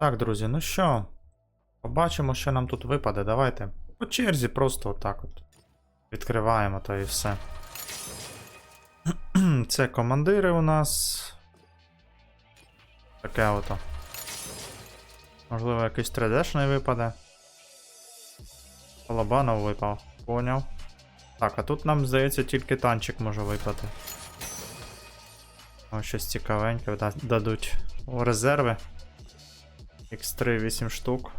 Так, друзі, ну що? Побачимо, що нам тут випаде. Давайте. По черзі просто отак от. Відкриваємо то і все. Це командири у нас. Таке ото. Можливо, якийсь 3D-шний випаде. Колобанов випав. Поняв. Так, а тут нам, здається, тільки танчик може випати. Ось щось цікавеньке дадуть у резерви. X3 8 штук.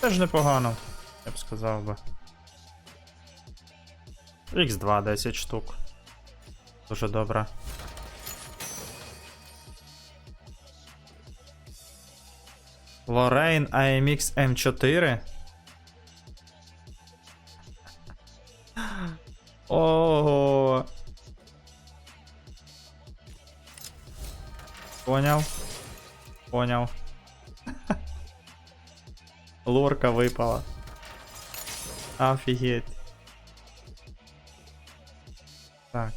Теж непогано, я б сказав би. X2 10 штук. Дуже добре. Lorraine AMX M4. Ого. Поняв. Поняв. Лорка випала. Офігеть. Так.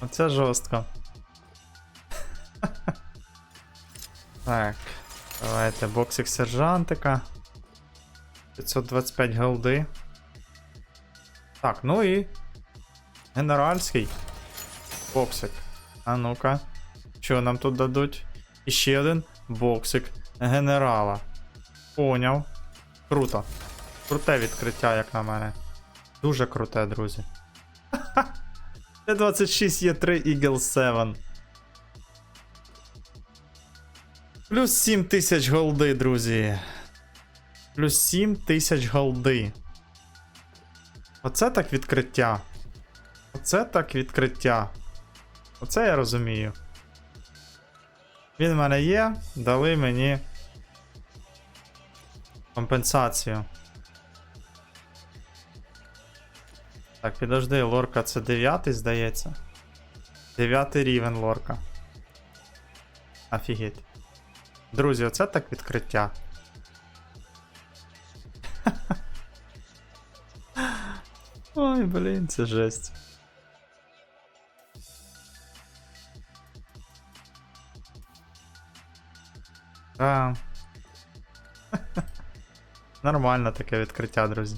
Оце жорстко. так. Давайте боксик сержантика. 525 голди. Так, ну і. Генеральський. Боксик. А ну-ка. Що нам тут дадуть? І ще один боксик генерала. Поняв. Круто. Круте відкриття, як на мене. Дуже круте, друзі. Т-26 є 3 Eagle 7. Плюс 7 тисяч голди, друзі. Плюс 7 тисяч голди. Оце так відкриття. Оце так відкриття. Оце я розумію. Він в мене є, дали мені компенсацію. Так, підожди, лорка це 9, здається. 9 рівень лорка. Офігеть. Друзі, оце так відкриття. Ой, блін, це жесть. Да. Нормально таке відкриття, друзі.